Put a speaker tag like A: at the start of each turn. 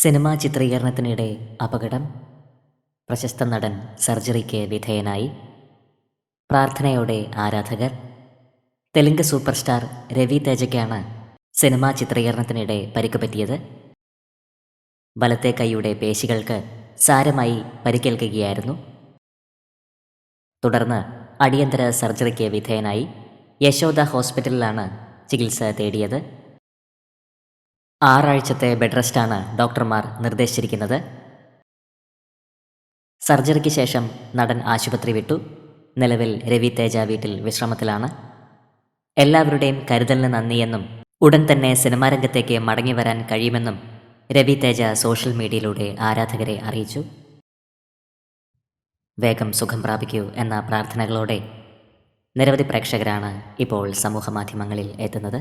A: Cinema ചിത്രീകരണത്തിനിടെ അപകടം. പ്രശസ്ത നടൻ സർജറിക്ക് വിധേയനായി. പ്രാർത്ഥനയോടെ ആരാധകർ. തെലുങ്ക് സൂപ്പർ സ്റ്റാർ രവി തേജയ്ക്കാണ് സിനിമാ ചിത്രീകരണത്തിനിടെ പരിക്ക് പറ്റിയത് വലത്തെ കൈയുടെ പേശികൾക്ക് സാരമായി പരിക്കേൽക്കുകയായിരുന്നു. തുടർന്ന് അടിയന്തര സർജറിക്ക് വിധേയനായി യശോദ ഹോസ്പിറ്റലിലാണ് ചികിത്സ തേടിയത്. ആറാഴ്ചത്തെ ബെഡ് റെസ്റ്റാണ് ഡോക്ടർമാർ നിർദ്ദേശിച്ചിരിക്കുന്നത്. സർജറിക്ക് ശേഷം നടൻ ആശുപത്രി വിട്ടു. നിലവിൽ രവി തേജ വീട്ടിൽ വിശ്രമത്തിലാണ്. എല്ലാവരുടെയും കരുതലിന് നന്ദിയെന്നും ഉടൻ തന്നെ സിനിമാരംഗത്തേക്ക് മടങ്ങി വരാൻ കഴിയുമെന്നും രവി തേജ സോഷ്യൽ മീഡിയയിലൂടെ ആരാധകരെ അറിയിച്ചു. വേഗം സുഖം പ്രാപിക്കൂ എന്ന പ്രാർത്ഥനകളോടെ നിരവധി പ്രേക്ഷകരാണ് ഇപ്പോൾ സമൂഹ മാധ്യമങ്ങളിൽ എത്തുന്നത്.